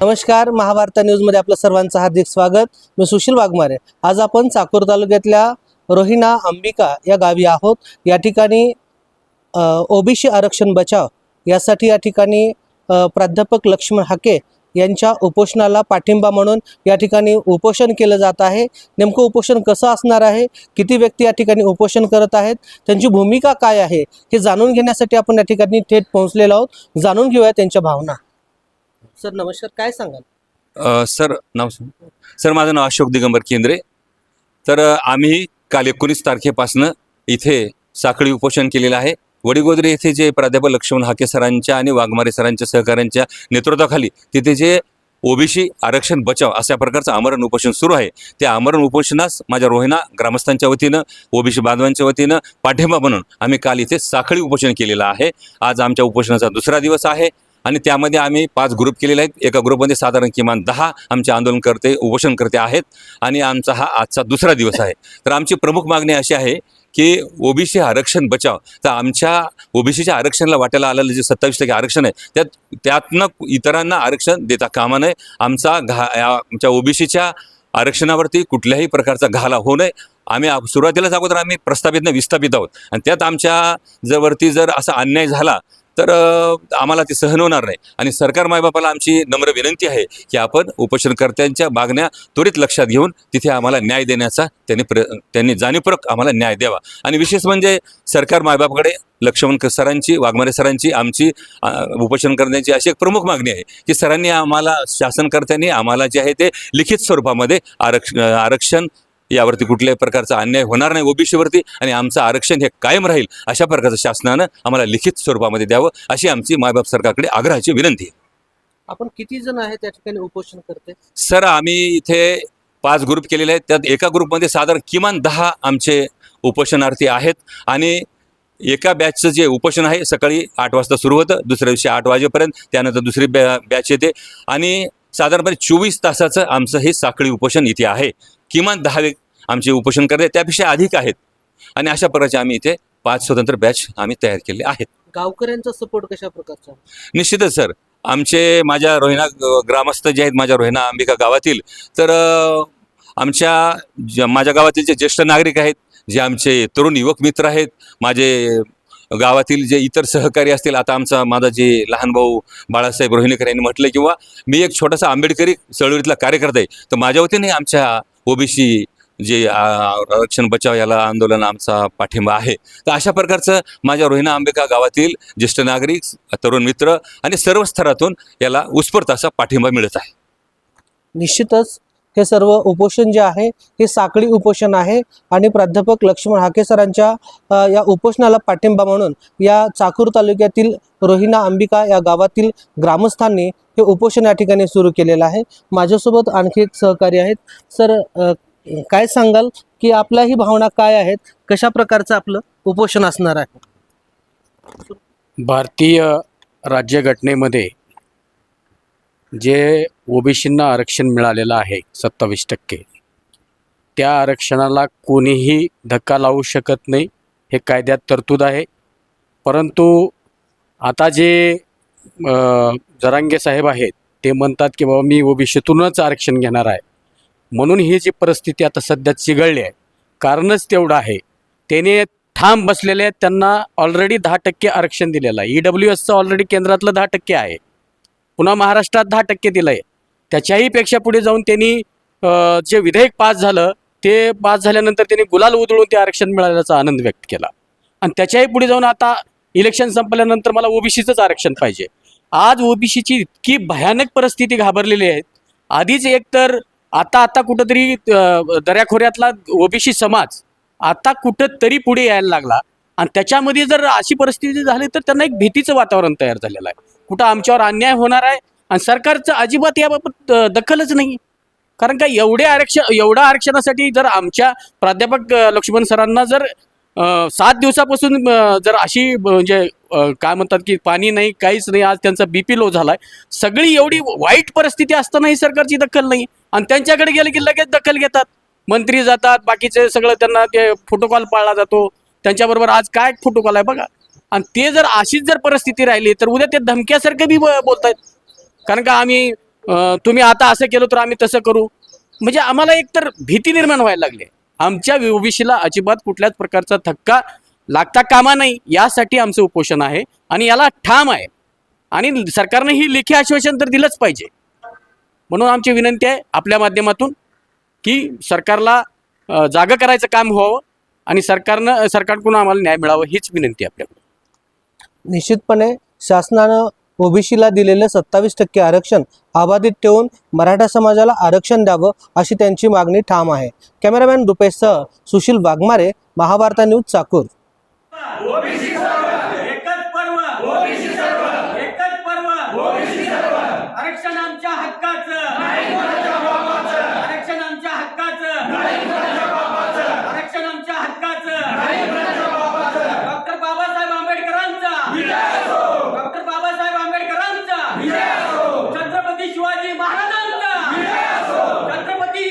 नमस्कार महाभारत न्यूजमध्ये आपलं सर्वांचं हार्दिक स्वागत. मी सुशील वाघमारे. आज आपण चाकूर तालुक्यातल्या रोहिणा अंबिका या गावी आहोत. या ठिकाणी ओबीसी आरक्षण बचाव यासाठी या ठिकाणी प्राध्यापक लक्ष्मण हाके यांच्या उपोषणाला पाठिंबा म्हणून या ठिकाणी उपोषण केलं जात आहे. नेमकं उपोषण कसं असणार आहे? किती व्यक्ती या ठिकाणी उपोषण करत आहेत? त्यांची भूमिका काय आहे? हे जाणून घेण्यासाठी आपण या ठिकाणी थेट पोहोचलेलो आहोत. जाणून घेऊया त्यांच्या भावना. सर नमस्कार. काय सांगाल? अ, सर नाव सांग. सर माझं नाव अशोक दिगंबर केंद्रे. तर अ, आम्ही काल एकोणीस तारखेपासनं इथे साखळी उपोषण केलेलं आहे. वडीगोद्रे येथे जे प्राध्यापक लक्ष्मण हाके सरांच्या आणि वाघमारे सरांच्या सहकाऱ्यांच्या नेतृत्वाखाली तिथे जे ओबीसी आरक्षण बचाव अशा प्रकारचं आमरण उपोषण सुरू आहे. त्या आमरण उपोषणास माझ्या रोहिणा ग्रामस्थांच्या वतीनं ओबीसी बांधवांच्या वतीनं पाठिंबा म्हणून आम्ही काल इथे साखळी उपोषण केलेलं आहे. आज आमच्या उपोषणाचा दुसरा दिवस आहे. आणि त्यामध्ये आम्ही पाच ग्रुप केलेले आहेत. एका ग्रुपमध्ये साधारण किमान दहा आमचे आंदोलनकर्ते उपोषणकर्ते आहेत. आणि आमचा हा आजचा दुसरा दिवस आहे. तर आमची प्रमुख मागणी अशी आहे की ओबीसी आरक्षण बचाव. तर आमच्या ओबीसीच्या आरक्षणाला वाटायला आलेलं जे सत्तावीस टक्के आरक्षण आहे त्यात त्यातनं इतरांना आरक्षण देता कामा नये. आमचा घा या- आमच्या ओबीसीच्या आरक्षणावरती कुठल्याही प्रकारचा घाला होऊ नये. आम्ही सुरुवातीलाच अगोदर आम्ही प्रस्थापित विस्थापित आहोत. आणि त्यात आमच्या जवळती जर असा अन्याय झाला तर आम्हाला ते सहन होणार नाही. आणि सरकार मायबापाला आमची नम्र विनंती आहे की आपण उपोषणकर्त्यांच्या मागण्या त्वरित लक्षात घेऊन तिथे आम्हाला न्याय देण्याचा त्यांनी प्र त्यांनी जाणीवपूर्वक आम्हाला न्याय द्यावा. आणि विशेष म्हणजे सरकार मायबापाकडे लक्ष्मण सरांची वाघमारे सरांची आमची उपोषणकर्त्यांची अशी एक प्रमुख मागणी आहे की सरांनी आम्हाला शासनकर्त्यांनी आम्हाला जे आहे ते लिखित स्वरूपामध्ये आरक्ष आरक्षण यावरती कुठल्याही प्रकारचा अन्याय होणार नाही ओबीसीवरती आणि आमचं आरक्षण हे कायम राहील अशा प्रकारचं शासनानं आम्हाला लिखित स्वरूपामध्ये द्यावं अशी आमची मायबाप सरकारकडे आग्रहाची विनंती आहे. आपण किती जण आहेत त्या ठिकाणी उपोषण करते? सर आम्ही इथे पाच ग्रुप केलेले आहेत. त्यात एका ग्रुपमध्ये साधारण किमान दहा आमचे उपोषणार्थी आहेत आणि एका बॅचचं जे उपोषण आहे सकाळी आठ वाजता सुरू होतं. दुसऱ्या दिवशी आठ वाजेपर्यंत त्यानंतर दुसरी बॅ बॅच येते. आणि साधारणपणे चोवीस तासाचं आमचं हे साखळी उपोषण इथे आहे. किमान दहा आमचे उपोषण करते त्यापेक्षा अधिक आहेत. आणि अशा प्रकारचे आम्ही इथे पाच स्वतंत्र बॅच आम्ही तयार केले आहेत. गावकऱ्यांचा सपोर्ट कशा प्रकारचा? निश्चितच सर आमचे माझ्या रोहिणा ग्रामस्थ जे आहेत माझ्या रोहिणा अंबिका गावातील तर आमच्या माझ्या गावातील जे ज्येष्ठ नागरिक आहेत जे आमचे तरुण युवक मित्र आहेत माझे गावातील जे इतर सहकारी असतील आता आमचा माझा जे लहान भाऊ बाळासाहेब रोहिणीकर यांनी म्हटलं किंवा मी एक छोटासा आंबेडकरी चळवळीतला कार्यकर्ता आहे तर माझ्या वतीने आमच्या ओबीसी जे आरक्षण बचाव याला आंदोलन आमचा पाठिंबा आहे. तर अशा प्रकारचं माझ्या रोहिणा अंबिका गावातील ज्येष्ठ नागरिक तरुण मित्र आणि सर्व स्तरातून याला उत्स्फूर्त असा पाठिंबा मिळत आहे. निश्चितच हे सर्व उपोषण जे आहे हे साखळी उपोषण आहे आणि प्राध्यापक लक्ष्मण हाके सरांच्या या उपोषणाला पाठिंबा म्हणून या चाकूर तालुक्यातील रोहिणा अंबिका या गावातील ग्रामस्थांनी हे उपोषण या ठिकाणी सुरू केलेलं आहे. माझ्यासोबत आणखी एक सहकारी आहेत. सर काय सांगाल की आपल्या ही भावना काय आहेत? कशा प्रकारचं आपलं उपोषण असणार आहे? भारतीय राज्यघटनेमध्ये जे ओबीसींना आरक्षण मिळालेलं आहे सत्तावीस टक्के त्या आरक्षणाला कोणीही धक्का लावू शकत नाही हे कायद्यात तरतूद आहे. परंतु आता जे जरांगे साहेब आहेत ते म्हणतात की बाबा मी ओबीसीतूनच आरक्षण घेणार आहे. म्हणून ही जी परिस्थिती आता सध्या चिघळली आहे कारणच तेवढं आहे. त्याने ठाम बसलेले आहेत त्यांना ऑलरेडी दहा टक्के आरक्षण दिलेलं आहे. ई डब्ल्यू एसचं ऑलरेडी केंद्रातलं दहा टक्के आहे. पुन्हा महाराष्ट्रात दहा टक्के दिलं आहे त्याच्याही पेक्षा पुढे जाऊन त्यांनी जे विधेयक पास झालं ते पास झाल्यानंतर त्यांनी गुलाल उधळून ते आरक्षण मिळाल्याचा आनंद व्यक्त केला. आणि त्याच्याही पुढे जाऊन आता इलेक्शन संपल्यानंतर मला ओबीसीचंच आरक्षण पाहिजे. आज ओबीसीची इतकी भयानक परिस्थिती घाबरलेली आहे. आधीच एकतर आता आता कुठंतरी अ, दऱ्याखोऱ्यातला ओबीसी समाज आता कुठंतरी पुढे यायला लागला. आणि त्याच्यामध्ये जर अशी परिस्थिती झाली तर त्यांना एक भीतीचं वातावरण तयार झालेलं आहे. कुठं आमच्यावर अन्याय होणार आहे आणि सरकारचं अजिबात याबाबत दखलच नाही. कारण का एवढे आरक्षण एवढ्या आरक्षणासाठी जर आमच्या प्राध्यापक लक्ष्मण सरांना जर सात दिवसापासून जर अशी म्हणजे काय म्हणतात की पाणी नाही काहीच नाही आज त्यांचा बीपी लो झालाय. सगळी एवढी वाईट परिस्थिती असतानाही सरकारची दखल नाही. आणि त्यांच्याकडे गेलं की लगेच दखल घेतात. मंत्री जातात बाकीचे सगळं त्यांना ते फोटोकॉल पाळला जातो. त्यांच्याबरोबर आज काय फोटोकॉल आहे बघा. आणि ते जर अशीच जर परिस्थिती राहिली तर उद्या ते धमक्यासारखे बी बोलतायत. कारण का आम्ही तुम्ही आता असं केलं तर आम्ही तसं करू. म्हणजे आम्हाला एकतर भीती निर्माण व्हायला लागली. आमच्या ओबीसीला अजिबात कुठल्याच प्रकारचा धक्का लागता कामा नाही यासाठी आमचं उपोषण आहे आणि याला ठाम आहे. आणि सरकारने ही लेखी आश्वासन तर दिलंच पाहिजे. म्हणून आमची विनंती आहे आपल्या माध्यमातून की सरकारला जागं करायचं काम व्हावं आणि सरकारनं सरकारकडून आम्हाला न्याय मिळावं हीच विनंती आहे आपल्याकडून. निश्चितपणे शासनानं ओबीसीला दिलेलं सत्तावीस टक्के आरक्षण अबाधित ठेवून मराठा समाजाला आरक्षण द्यावं अशी त्यांची मागणी ठाम आहे. कॅमेरामॅन रुपेशसह सुशील वाघमारे महाभारता न्यूज चाकूर. ओबीसी सर्व एकच पर्व. ओबीसी सर्व एकच पर्व. ओबीसी सर्व आरक्षण आमच्या हक्काचं. नाही कोणाच्या बापाचं. आरक्षण आमच्या हक्काचं. नाही कोणाच्या बापाचं. आरक्षण आमच्या हक्काचं. नाही कोणाच्या बापाचं. डॉक्टर बाबासाहेब आंबेडकरांचा. डॉक्टर बाबासाहेब आंबेडकरांचा. छत्रपती शिवाजी महाराजांचा. छत्रपती